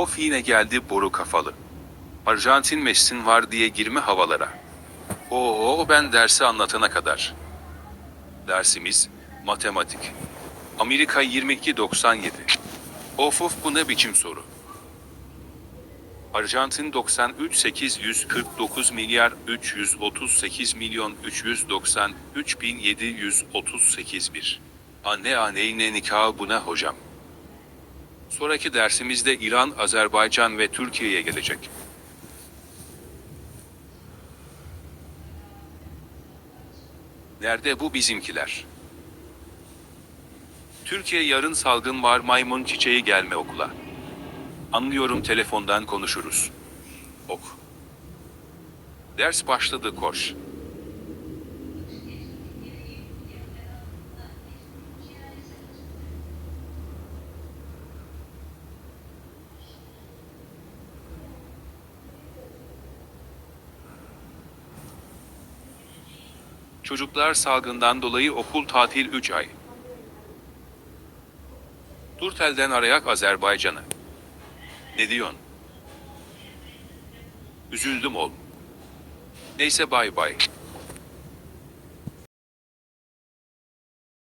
Of yine geldi boru kafalı. Arjantin Messi'nin var diye girme havalara. Oo ben dersi anlatana kadar. Dersimiz matematik. Amerika 2297. Of of bu ne biçim soru? Arjantin 93 849 milyar 338 milyon 393 bin 738 bir. Anne anneyne nikahı buna hocam. Sonraki dersimizde İran, Azerbaycan ve Türkiye'ye gelecek. Nerede bu bizimkiler? Türkiye yarın salgın var maymun çiçeği gelme okula. Anlıyorum telefondan konuşuruz. Ok. Ders başladı koş. Çocuklar salgından dolayı okul tatil 3 ay. Durtel'den arayak Azerbaycan'ı. Ne diyorsun? Üzüldüm oğlum. Neyse bay bay.